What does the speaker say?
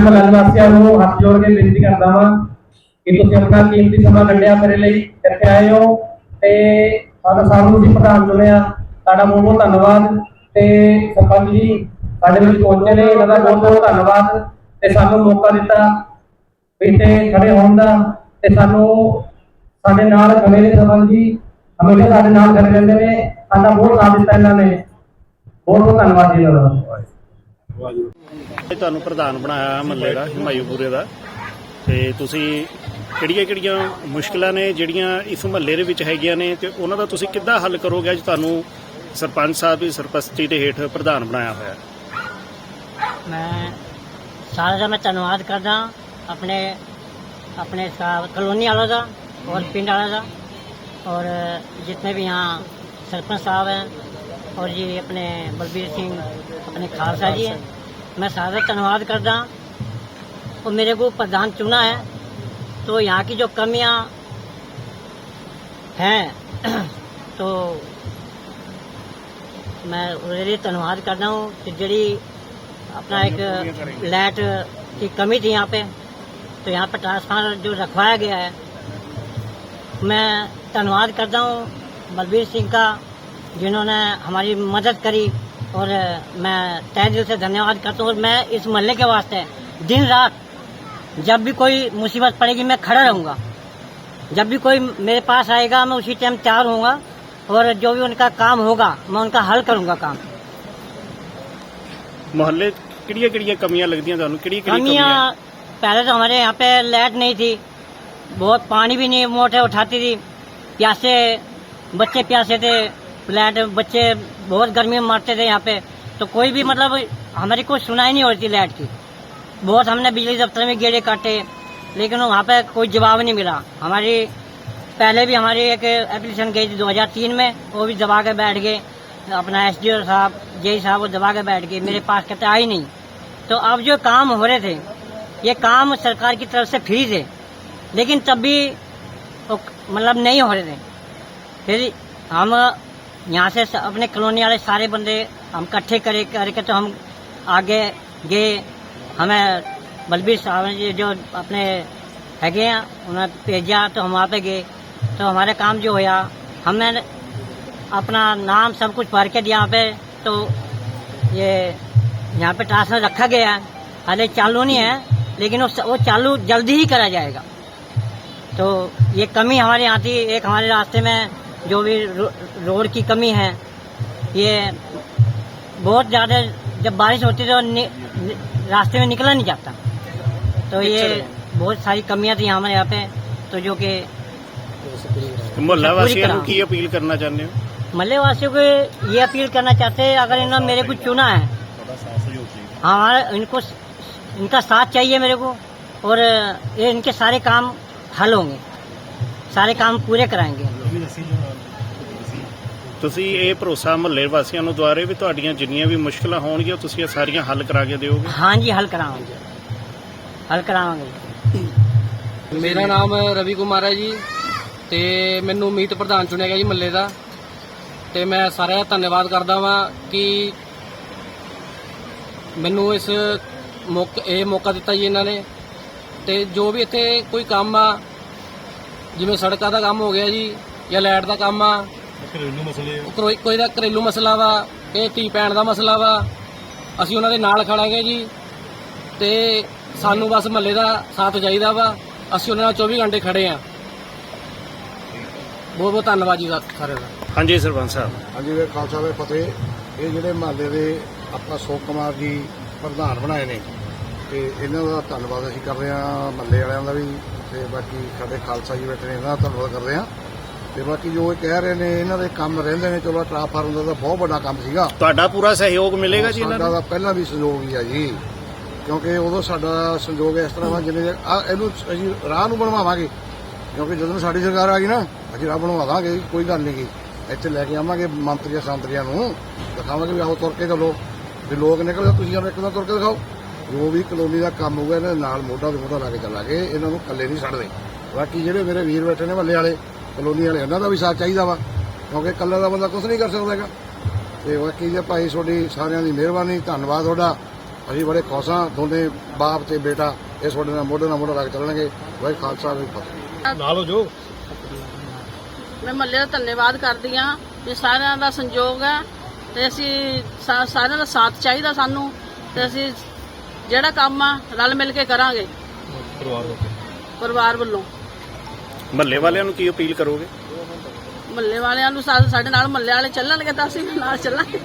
ਮੈਂ ਮਹੱਲਾ ਵਾਸੀਆਂ ਨੂੰ ਹੱਥ ਜੋੜ ਕੇ ਬੇਨਤੀ ਕਰਦਾ ਹਾਂ ਕਿ ਤੁਸੀਂ ਆਪਣਾ ਕੀਮਤੀ ਸਮਾਂ ਕੱਢਿਆ ਮੇਰੇ ਲਈ, ਇੱਥੇ ਆਏ ਹੋ ਤੇ ਸਾਡਾ ਸਾਨੂੰ ਤੁਸੀਂ ਪ੍ਰਧਾਨ ਚੁਣਿਆ। ਤੁਹਾਡਾ ਬਹੁਤ ਬਹੁਤ ਧੰਨਵਾਦ ਤੇ ਸਰਪੰਚ ਜੀ, ਸਾਡੇ ਵਿੱਚ ਪਹੁੰਚੇ ਨੇ, ਇਹਨਾਂ ਦਾ ਬਹੁਤ ਬਹੁਤ ਧੰਨਵਾਦ ਤੇ ਸਾਨੂੰ ਮੌਕਾ ਦਿੱਤਾ ਇੱਥੇ ਖੜੇ ਹੋਣ ਦਾ ਤੇ ਸਾਨੂੰ ਸਾਡੇ ਨਾਲ ਖੜੇ ਨੇ ਸਰਪੰਚ ਜੀ, ਹਮੇਸ਼ਾ ਸਾਡੇ ਨਾਲ ਖੜੇ ਰਹਿੰਦੇ ਨੇ, ਸਾਡਾ ਬਹੁਤ ਸਾਥ ਦਿੱਤਾ ਇਹਨਾਂ ਨੇ। ਬਹੁਤ ਬਹੁਤ ਧੰਨਵਾਦ ਜੀ ਇਹਨਾਂ ਦਾ। ਵਾਹਿਗੁਰੂ ਤੁਹਾਨੂੰ ਪ੍ਰਧਾਨ ਬਣਾਇਆ ਮੱਲੇ ਦਾ ਹਿਮਾਇੂਪੁਰੇ ਦਾ। ਤੇ ਤੁਸੀਂ ਕਿਹੜੀਆਂ ਕਿਹੜੀਆਂ ਮੁਸ਼ਕਲਾਂ ਨੇ, ਜਿਹੜੀਆਂ ਇਸ ਮਹੱਲੇ ਦੇ ਵਿੱਚ ਹੈਗੀਆਂ ਨੇ, ਤੇ ਉਹਨਾਂ ਦਾ ਤੁਸੀਂ ਕਿੱਦਾਂ ਹੱਲ ਕਰੋਗੇ? ਅੱਜ ਤੁਹਾਨੂੰ ਸਰਪੰਚ ਸਾਹਿਬ ਦੀ ਸਰਪ੍ਰਸਤੀ ਦੇ ਹੇਠ ਪ੍ਰਧਾਨ ਬਣਾਇਆ ਹੋਇਆ ਮੈਂ ਸਾਰਿਆਂ ਦਾ ਮੈਂ ਧੰਨਵਾਦ ਕਰਦਾ, ਆਪਣੇ ਆਪਣੇ ਕਲੋਨੀ ਵਾਲਾ ਦਾ ਔਰ ਪਿੰਡ ਵਾਲਾ ਦਾ। ਔਰ ਜਿੰਨੇ ਵੀ ਹਾਂ ਸਰਪੰਚ ਸਾਹਿਬ ਹੈ और जी अपने बलबीर सिंह अपने खालसा जी हैं मैं सारा धन्यवाद करता और मेरे को प्रधान चुना है तो यहाँ की जो कमियाँ हैं तो मैं ਉਹਦੇ ਲਈ ਧੰਨਵਾਦ करता हूँ कि ਜਿਹੜੀ अपना एक लाइट की कमी थी यहाँ पे तो यहाँ पे ट्रांसफार्मर जो रखवाया गया है मैं धन्यवाद करता हूँ बलबीर सिंह का जिन्होंने हमारी मदद करी और मैं तय दिल से धन्यवाद करता हूँ और मैं इस मोहल्ले के वास्ते दिन रात जब भी कोई मुसीबत पड़ेगी मैं खड़ा रहूंगा जब भी कोई मेरे पास आएगा मैं उसी टाइम तैयार होऊंगा और जो भी उनका काम होगा मैं उनका हल करूंगा काम ਮੁਹੱਲੇ ਕਿਹੜੀਆਂ ਕਿਹੜੀਆਂ ਕਮੀਆਂ ਲੱਗਦੀਆਂ ਤੁਹਾਨੂੰ ਕਿਹੜੀ ਕਿਹੜੀ कमियाँ ਕਮੀਆਂ पहले तो हमारे यहाँ पे लाइट नहीं थी बहुत पानी भी नहीं मोटर उठाती थी प्यासे बच्चे प्यासे थे लाइट बच्चे बहुत गर्मी में मरते थे यहाँ पे। तो कोई भी मतलब हमारी कोई सुनाई नहीं हो थी लाइट की। बहुत हमने बिजली दफ्तर में गेड़े काटे, लेकिन वहाँ पे कोई जवाब नहीं मिला। हमारी, पहले भी हमारी एक एप्लीकेशन गई थी 2003 में, वो भी दबा के बैठ गए। अपना एस डी साहब जेई साहब वो दबा के बैठ गए, मेरे पास कहते आई नहीं। तो अब जो काम हो रहे थे, ये काम सरकार की तरफ़ से फ्री थे, लेकिन तब भी मतलब नहीं हो रहे थे। फिर हम यहाँ से अपने कॉलोनी वाले सारे बंदे हम इकट्ठे करे करके तो हम आगे गए। हमें बलबीर साहब ने जी जो अपने हैगे उन्हें भेजा तो हम वहाँ पे गए। तो हमारे काम जो होया, हमने अपना नाम सब कुछ भर के दिया यहाँ पे तो ये यहाँ पे ट्रांसफ़र रखा गया है। हाले चालू नहीं है, लेकिन वो चालू जल्दी ही करा जाएगा। तो ये कमी हमारे यहाँ थी, एक हमारे रास्ते में जो भी रोड की कमी है ये बहुत ज़्यादा जब बारिश होती है तो रास्ते में निकला नहीं जाता। तो ये बहुत सारी कमियाँ थी हमारे यहाँ पे तो जो कि की अपील करना चाहते हो? मल्ले वासियों को ये अपील करना चाहते हैं अगर इन्होंने मेरे को चुना है हमारा इनको इनका साथ चाहिए मेरे को और ये इनके सारे काम हल होंगे सारे काम पूरे कराएँगे। ਤੁਸੀਂ ਇਹ ਭਰੋਸਾ ਮਹੱਲੇ ਵਾਸੀਆਂ ਨੂੰ ਦੁਆਰੇ ਵੀ ਤੁਹਾਡੀਆਂ ਜਿੰਨੀਆਂ ਵੀ ਮੁਸ਼ਕਲਾਂ ਹੋਣਗੀਆਂ ਤੁਸੀਂ ਇਹ ਸਾਰੀਆਂ ਹੱਲ ਕਰਾ ਕੇ ਦਿਓਗੇ? ਹਾਂਜੀ ਹੱਲ ਕਰਾਵਾਂਗੇ ਹੱਲ ਕਰਾਵਾਂਗੇ ਮੇਰਾ ਨਾਮ ਰਵੀ ਕੁਮਾਰ ਹੈ ਜੀ ਤੇ ਮੈਨੂੰ ਮੀਤ ਪ੍ਰਧਾਨ ਚੁਣਿਆ ਗਿਆ ਜੀ ਮੱਲੇ ਦਾ। ਤੇ ਮੈਂ ਸਾਰਿਆਂ ਦਾ ਧੰਨਵਾਦ ਕਰਦਾ ਵਾਂ ਕਿ ਮੈਨੂੰ ਇਸ ਮੌਕਾ ਇਹ ਮੌਕਾ ਦਿੱਤਾ ਜੀ ਇਹਨਾਂ ਨੇ। ਤੇ ਜੋ ਵੀ ਇੱਥੇ ਕੋਈ ਕੰਮ ਆ ਜਿਵੇਂ ਸੜਕਾਂ ਦਾ ਕੰਮ ਹੋ ਗਿਆ ਜੀ ਜਾਂ ਲਾਈਟ ਦਾ ਕੰਮ ਆ ਘਰੇਲੂ ਮਸਲੇ ਕੋਈ ਕੋਈ ਦਾ ਘਰੇਲੂ ਮਸਲਾ ਵਾ ਇਹ ਧੀ ਭੈਣ ਦਾ ਮਸਲਾ ਵਾ ਅਸੀਂ ਉਹਨਾਂ ਦੇ ਨਾਲ ਖੜਾਂਗੇ ਜੀ ਤੇ ਸਾਨੂੰ ਬਸ ਮਹੱਲੇ ਦਾ ਸਾਥ ਚਾਹੀਦਾ ਵਾ ਅਸੀਂ ਉਹਨਾਂ ਨਾਲ 24 ਘੰਟੇ ਖੜੇ ਆ। ਬਹੁਤ ਬਹੁਤ ਧੰਨਵਾਦ ਜੀ ਸਾਰਿਆਂ ਦਾ। ਹਾਂਜੀ ਸਰਪੰਚ ਸਾਹਿਬ। ਹਾਂਜੀ ਵੇ ਖਾਲਸਾ ਦੇ ਫਤਿਹ। ਇਹ ਜਿਹੜੇ ਮਹੱਲੇ ਦੇ ਆਪਣਾ ਸੋਕ ਕੁਮਾਰ ਜੀ ਪ੍ਰਧਾਨ ਬਣਾਏ ਨੇ ਤੇ ਇਹਨਾਂ ਦਾ ਧੰਨਵਾਦ ਅਸੀਂ ਕਰਦੇ ਹਾਂ ਮਹੱਲੇ ਵਾਲਿਆਂ ਦਾ ਵੀ ਤੇ ਬਾਕੀ ਸਾਡੇ ਖਾਲਸਾ ਜੀ ਬੈਠੇ ਨੇ ਇਹਨਾਂ ਦਾ ਧੰਨਵਾਦ ਕਰਦੇ ਹਾਂ ਤੇ ਬਾਕੀ ਜੋ ਇਹ ਕਹਿ ਰਹੇ ਨੇ ਇਹਨਾਂ ਦੇ ਕੰਮ ਰਹਿੰਦੇ ਨੇ ਚਲੋ ਟ੍ਰਾਂਸਫਾਰਮ ਦਾ ਤਾਂ ਬਹੁਤ ਵੱਡਾ ਕੰਮ ਸੀਗਾ। ਤੁਹਾਡਾ ਪੂਰਾ ਸਹਿਯੋਗ ਮਿਲੇਗਾ ਜੀ ਇਹਨਾਂ ਸਾਡਾ ਨੂੰ? ਤਾਂ ਪਹਿਲਾਂ ਵੀ ਸੰਯੋਗ ਹੀ ਆ ਜੀ। ਕਿਉਂਕਿ ਉਦੋਂ ਸਾਡਾ ਸੰਯੋਗ ਇਸ ਤਰ੍ਹਾਂ ਵਾ ਜਿਵੇਂ ਆ ਇਹਨੂੰ ਅਸੀਂ ਰਾਹ ਨੂੰ ਬਣਵਾਵਾਂਗੇ। ਕਿਉਂਕਿ ਜਦੋਂ ਸਾਡੀ ਸਰਕਾਰ ਆ ਗਈ ਨਾ ਅਸੀਂ ਰਾਹ ਬਣਵਾ ਦਾਂਗੇ ਕੋਈ ਗੱਲ ਨਹੀਂ ਗੀ। ਇੱਥੇ ਲੈ ਕੇ ਆਵਾਂਗੇ ਮੰਤਰੀਆਂ ਸੰਤਰੀਆਂ ਨੂੰ। ਦਿਖਾਵਾਂਗੇ ਵੀ ਆਓ ਤੁਰ ਕੇ ਚੱਲੋ। ਵੀ ਲੋਕ ਨਿਕਲਦੇ ਤੁਸੀਂ ਸਾਨੂੰ ਇੱਕ ਦਿਨ ਤੁਰ ਕੇ ਦਿਖਾਓ। ਜੋ ਵੀ ਕਲੋਨੀ ਦਾ ਕੰਮ ਹੋਊਗਾ ਇਹਨਾਂ ਦੇ ਨਾਲ ਮੋਢਾ ਤੇ ਮੋਢਾ ਲਾ ਕੇ ਚੱਲਾਂਗੇ। ਇਹਨਾਂ ਨੂੰ ਇਕੱਲੇ ਨਹੀਂ ਛੱਡਦੇ ਬਾਕੀ ਜਿਹੜੇ ਮੇਰੇ ਵੀਰ ਬੈਠੇ ਨੇ ਮੱਲੇ ਵਾਲੇ ਕਲੋਨੀ ਵਾਲੇ ਇਹਨਾਂ ਦਾ ਵੀ ਸਾਥ ਚਾਹੀਦਾ ਵਾ ਕਿਉਂਕਿ ਇਕੱਲੇ ਦਾ ਬੰਦਾ ਕੁਝ ਨਹੀਂ ਕਰ ਸਕਦਾ ਹੈਗਾ। ਤੇ ਬਾਕੀ ਜੇ ਭਾਈ ਤੁਹਾਡੀ ਸਾਰਿਆਂ ਦੀ ਮਿਹਰਬਾਨੀ ਧੰਨਵਾਦ ਤੁਹਾਡਾ। ਅਸੀਂ ਬੜੇ ਖੁਸ਼ ਦੋਨੇ ਬਾਪ ਤੇ ਬੇਟਾ ਇਹ ਤੁਹਾਡੇ ਨਾਲ ਮੋਢੇ ਨਾਲ ਮੋਢਾ ਲਾ ਕੇ ਚੱਲਣਗੇ। ਵਾਹਿ ਖਾਲਸਾ ਵਾਹਿ ਫਤਿਹ। ਮੈਂ ਮੱਲੇ ਦਾ ਧੰਨਵਾਦ ਕਰਦੀ ਹਾਂ ਵੀ ਸਾਰਿਆਂ ਦਾ ਸੰਯੋਗ ਹੈ ਤੇ ਅਸੀਂ ਸਾਰਿਆਂ ਦਾ ਸਾਥ ਚਾਹੀਦਾ ਸਾਨੂੰ ਤੇ ਅਸੀਂ ਜਿਹੜਾ ਕੰਮ ਆ ਰਲ ਮਿਲ ਕੇ ਕਰਾਂਗੇ। ਪਰਿਵਾਰ ਵੱਲੋਂ। ਮਹੱਲੇ ਵਾਲਿਆਂ ਨੂੰ ਕੀ ਅਪੀਲ ਕਰੋਗੇ? ਮੱਲੇ ਵਾਲਿਆਂ ਨੂੰ ਸਾ- ਸਾਡੇ ਨਾਲ ਮੱਲੇ ਵਾਲੇ ਚੱਲਣਗੇ ਤਾਂ ਅਸੀਂ ਵੀ ਨਾਲ ਚੱਲਾਂਗੇ।